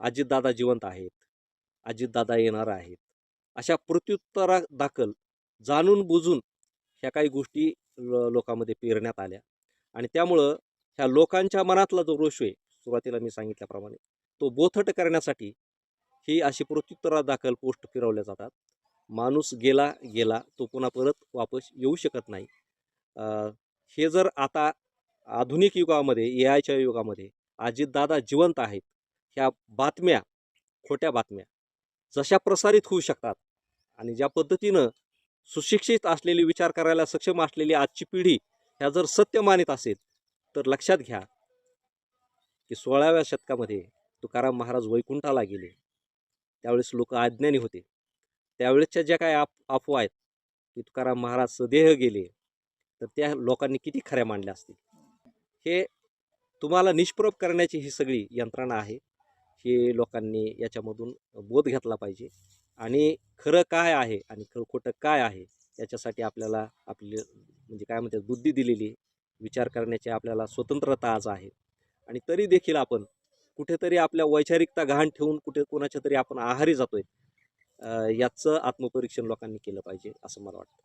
अजितदादा जिवंत आहेत. अजितदादा येणार आहेत. अशा प्रत्युत्तरा दाखल जाणून बुजून ह्या काही गोष्टी ल- लोकांमध्ये पेरण्यात आल्या. आणि त्यामुळं ह्या लोकांच्या मनातला जो रोष आहे सुरुवातीला मी सांगितल्याप्रमाणे तो बोथट करण्यासाठी ही अशी प्रत्युत्तरा दाखल पोस्ट फिरवल्या जातात. माणूस गेला गेला तो पुन्हा परत वापस येऊ शकत नाही. हे जर आता आधुनिक युगामध्ये ए आयच्या युगामध्ये अजितदादा जिवंत आहेत ह्या बातम्या खोट्या बातम्या जशा प्रसारित होऊ शकतात आणि ज्या पद्धतीनं सुशिक्षित असलेली विचार करायला सक्षम असलेली आजची पिढी ह्या जर सत्य मानित असेल तर लक्षात घ्या की सोळाव्या शतकामध्ये तुकाराम महाराज वैकुंठाला गेले. त्यावेळेस लोक अज्ञानी होते. त्यावेळेसच्या ज्या काही आप अफवा आहेत की तुकाराम महाराज सदेह गेले तर त्या लोकांनी किती खऱ्या मांडल्या असतील? हे तुम्हाला निष्प्रभ करण्याची ही सगळी यंत्रणा आहे. हे लोकांनी याच्यामधून बोध घेतला पाहिजे. आणि खरं काय आहे आणि खरं खोटं काय आहे याच्यासाठी आपल्याला आपली म्हणजे काय म्हणतात बुद्धी दिलेली विचार करण्याची आपल्याला स्वतंत्रता आज आहे. आणि तरी देखील आपण कुठेतरी आपल्या वैचारिकता गहाण ठेवून कुठे कोणाच्या तरी आपण आहारी जातोय याचं आत्मपरीक्षण लोकांनी केलं पाहिजे असं मला वाटतं.